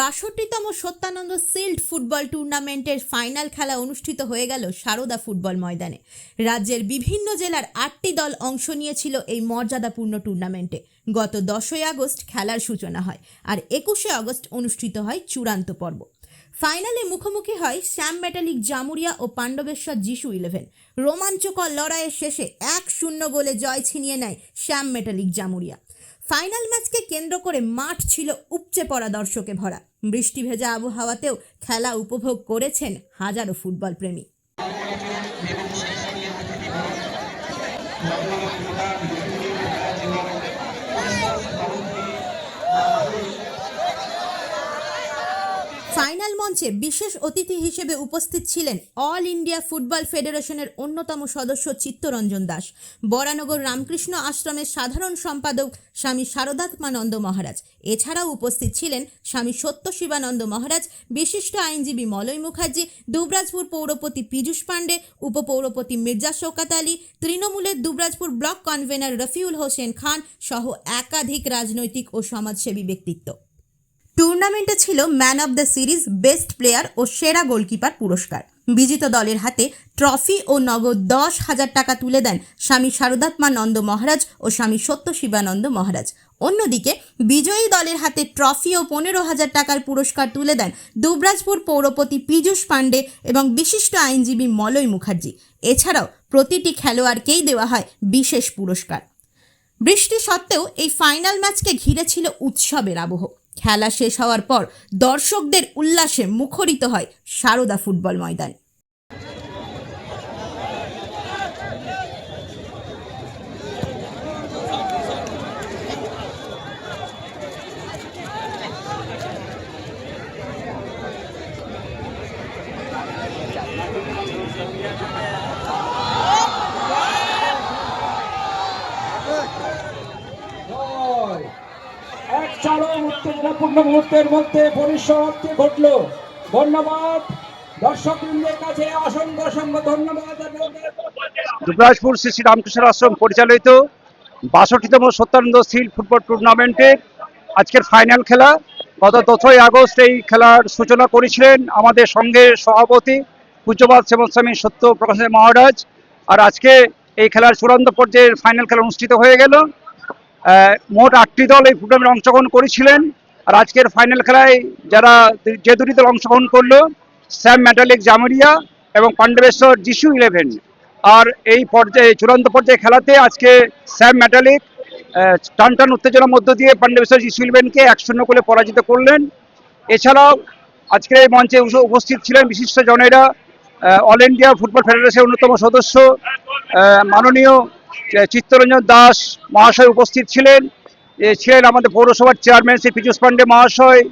বাষট্টিতম Satyananda shield football টুর্নামেন্টের final খেলা অনুষ্ঠিত হয়ে গেল সারদা ফুটবল ময়দানে। রাজ্যের বিভিন্ন জেলার আটটি দল অংশ নিয়েছিল এই মর্যাদাপূর্ণ টুর্নামেন্টে। গত দশই আগস্ট খেলার সূচনা হয় আর একুশে আগস্ট অনুষ্ঠিত হয় চূড়ান্ত পর্ব। ফাইনালে মুখোমুখি হয় শ্যাম মেটালিক জামুরিয়া ও পাণ্ডবেশ্বর যিশু ইলেভেন। রোমাঞ্চকর লড়াইয়ের শেষে এক শূন্য গোলে জয় ছিনিয়ে নেয় শ্যাম মেটালিক জামুরিয়া। ফাইনাল ম্যাচকে কেন্দ্র করে মাঠ ছিল উপচে পড়া দর্শকে ভরা। বৃষ্টি ভেজা আবহাওয়াতেও খেলা উপভোগ করেছেন হাজারো ফুটবল প্রেমী ফাইনাল মঞ্চে বিশেষ অতিথি হিসেবে উপস্থিত ছিলেন অল ইন্ডিয়া ফুটবল ফেডারেশনের অন্যতম সদস্য চিত্তরঞ্জন দাস, বরানগর রামকৃষ্ণ আশ্রমের সাধারণ সম্পাদক স্বামী শারদাত্মানন্দ মহারাজ। এছাড়াও উপস্থিত ছিলেন স্বামী সত্য শিবানন্দ মহারাজ, বিশিষ্ট আইনজীবী মলয় মুখার্জি, দুবরাজপুর পৌরপতি পীযূষ পাণ্ডে, উপপৌরপতি মির্জা শৌকাত আলী, তৃণমূলের দুবরাজপুর ব্লক কনভেনার রফিউল হোসেন খান সহ একাধিক রাজনৈতিক ও সমাজসেবী ব্যক্তিত্ব। টুর্নামেন্টে ছিল man of the series, best player ও সেরা গোলকিপার পুরস্কার। বিজিত দলের হাতে ট্রফি ও নগদ দশ হাজার টাকা তুলে দেন স্বামী শারদাত্মা নন্দ মহারাজ ও স্বামী সত্য শিবানন্দ মহারাজ। অন্যদিকে বিজয়ী দলের হাতে ট্রফি ও পনেরো হাজার টাকার পুরস্কার তুলে দেন দুবরাজপুর পৌরপতি পীযূষ পাণ্ডে এবং বিশিষ্ট আইনজীবী মলয় মুখার্জি। এছাড়াও প্রতিটি খেলোয়াড়কেই দেওয়া হয় বিশেষ পুরস্কার। বৃষ্টি সত্ত্বেও এই ফাইনাল ম্যাচকে ঘিরে ছিল উৎসবের আবহ। খেলা শেষ হওয়ার পর দর্শকদের উল্লাসে মুখরিত হয় সারদা ফুটবল ময়দান জয়। এক চরম উত্তেজনাপূর্ণ মুহূর্তের মধ্যে পরিসমাপ্তি ঘটল। ধন্যবাদ। দর্শকবৃন্দের শ্রী শ্রী রামকৃষ্ণ আশ্রম পরিচালিত বাষট্টিতম সত্যানন্দ সিল ফুটবল টুর্নামেন্টের আজকের ফাইনাল খেলা। গত দশই আগস্ট এই খেলার সূচনা করেছিলেন আমাদের সঙ্গে সভাপতি পূজ্যবাদ শ্যামস্বামী সত্য প্রকাশ মহারাজ। আর আজকে এই খেলার চূড়ান্ত পর্যায়ের ফাইনাল খেলা অনুষ্ঠিত হয়ে গেল। মোট আটটি দল এই টুর্নামেন্টে অংশগ্রহণ করেছিলেন। আর আজকের ফাইনাল খেলায় যারা যে দুটি দল অংশগ্রহণ করল, স্যাম ম্যাটালিক জামুরিয়া এবং পাণ্ডবেশ্বর যিশু ইলেভেন আর এই পর্যায়ে চূড়ান্ত পর্যায়ে খেলাতে আজকে স্যাম ম্যাটালিক টান টান উত্তেজনার মধ্য দিয়ে পাণ্ডবেশ্বর যিশু ইলেভেনকে এক শূন্য করে পরাজিত করলেন। এছাড়াও আজকের এই মঞ্চে উপস্থিত ছিলেন বিশিষ্ট জনেরা অল ইন্ডিয়া ফুটবল ফেডারেশনের অন্যতম সদস্য মাননীয় চিত্তরঞ্জন দাস মহাশয় উপস্থিত ছিলেন। ছিলেন আমাদের পৌরসভার চেয়ারম্যান শ্রী পীযূষ পাণ্ডে মহাশয়,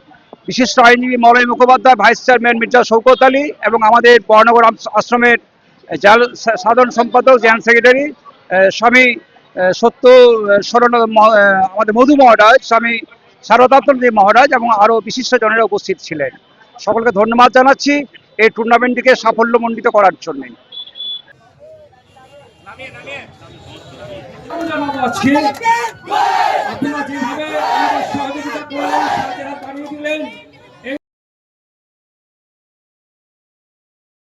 বিশিষ্ট আইনজীবী মলয় মুখোপাধ্যায়, ভাইস চেয়ারম্যান মির্জা শৌকত আলী এবং আমাদের বর্ণগর আশ্রমের সাধারণ সম্পাদক, জেনারেল সেক্রেটারি স্বামী সত্য শরণ আমাদের মধু মহারাজ, স্বামী শারদাত্মজি মহারাজ এবং আরও বিশিষ্ট জনেরা উপস্থিত ছিলেন। সকলকে ধন্যবাদ জানাচ্ছি এই টুর্নামেন্টটিকে সাফল্যমণ্ডিত করার জন্যে। জানাব আজকে। আপনারা যেভাবে